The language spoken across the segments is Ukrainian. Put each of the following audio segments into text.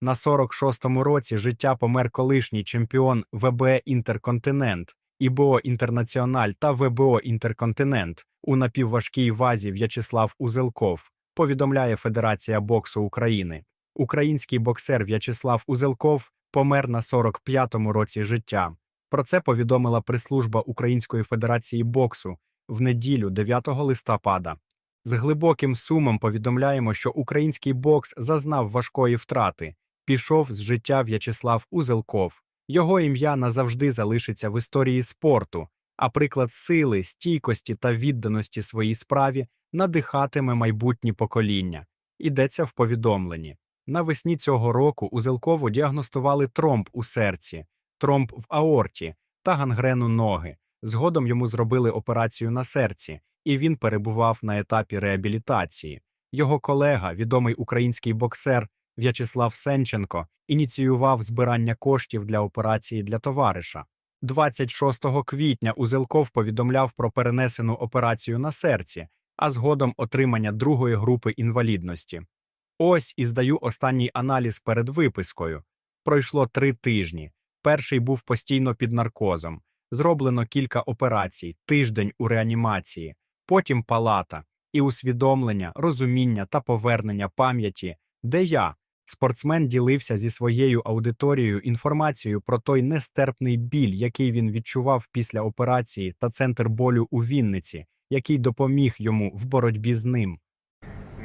На 46-му році життя помер колишній чемпіон ВБ Інтерконтинент, ІБО Інтернаціональ та ВБО Інтерконтинент у напівважкій вазі В'ячеслав Узелков, повідомляє Федерація боксу України. Український боксер В'ячеслав Узелков помер на 45-му році життя. Про це повідомила прес-служба Української Федерації боксу в неділю 9 листопада. З глибоким сумом повідомляємо, що український бокс зазнав важкої втрати. Пішов з життя В'ячеслав Узелков. Його ім'я назавжди залишиться в історії спорту, а приклад сили, стійкості та відданості своїй справі надихатиме майбутні покоління. Йдеться в повідомленні. Навесні цього року Узелкову діагностували тромб у серці, тромб в аорті та гангрену ноги. Згодом йому зробили операцію на серці, і він перебував на етапі реабілітації. Його колега, відомий український боксер В'ячеслав Сенченко, ініціював збирання коштів для операції для товариша. 26 квітня Узелков повідомляв про перенесену операцію на серці, а згодом отримання другої групи інвалідності. Ось і здаю останній аналіз перед випискою. Пройшло три тижні. Перший був постійно під наркозом. Зроблено кілька операцій, тиждень у реанімації, потім палата і усвідомлення, розуміння та повернення пам'яті, де я, спортсмен, ділився зі своєю аудиторією інформацією про той нестерпний біль, який він відчував після операції, та центр болю у Вінниці, який допоміг йому в боротьбі з ним.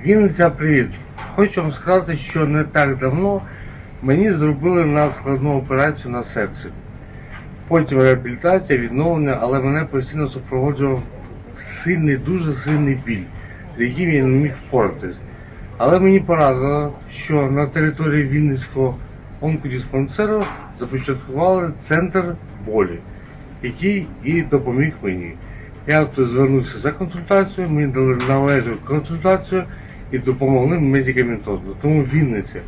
Вінниця, привіт. Хочу вам сказати, що не так давно мені зробили на складну операцію на серці. Потім реабілітація, відновлення, але мене постійно супроводжував сильний, дуже сильний біль, з яким я не міг впоратись. Але мені порадило, що на території Вінницького онкодиспансеру започаткували центр болі, який і допоміг мені. Я тут звернувся за консультацією, мені дали належну консультацію і допомогли медикаментозно. Тому Вінниця,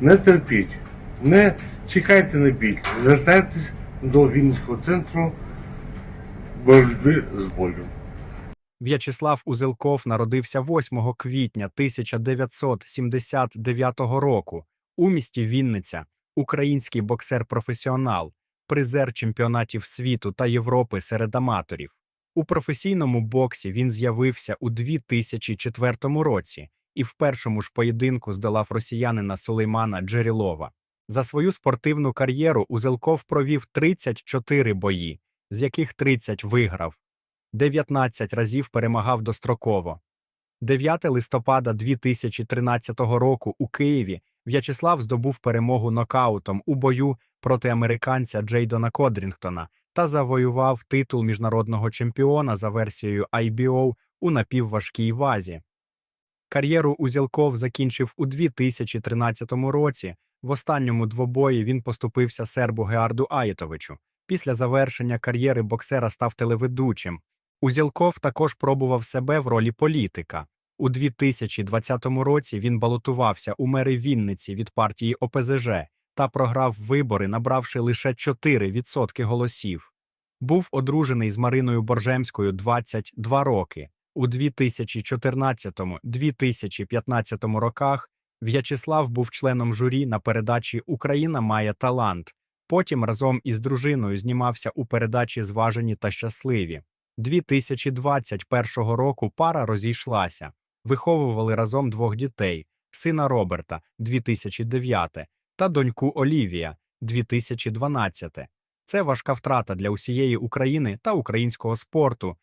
не терпіть, не чекайте на біль, звертайтесь до Вінницького центру боротьби з болю. В'ячеслав Узелков народився 8 квітня 1979 року у місті Вінниця, український боксер-професіонал, призер чемпіонатів світу та Європи серед аматорів. У професійному боксі він з'явився у 2004 році і в першому ж поєдинку здолав росіянина Сулеймана Джерілова. За свою спортивну кар'єру Узелков провів 34 бої, з яких 30 виграв. 19 разів перемагав достроково. 9 листопада 2013 року у Києві В'ячеслав здобув перемогу нокаутом у бою проти американця Джейдона Кодрінгтона та завоював титул міжнародного чемпіона за версією IBO у напівважкій вазі. Кар'єру Узілков закінчив у 2013 році. В останньому двобої він поступився сербу Геарду Аєтовичу. Після завершення кар'єри боксера став телеведучим. Узілков також пробував себе в ролі політика. У 2020 році він балотувався у мери Вінниці від партії ОПЗЖ та програв вибори, набравши лише 4% голосів. Був одружений з Мариною Боржемською 22 роки. У 2014-2015 роках В'ячеслав був членом журі на передачі Україна має талант. Потім разом із дружиною знімався у передачі Зважені та щасливі. 2021 року пара розійшлася. Виховували разом двох дітей: сина Роберта 2009 та доньку Олівія 2012. Це важка втрата для усієї України та українського спорту,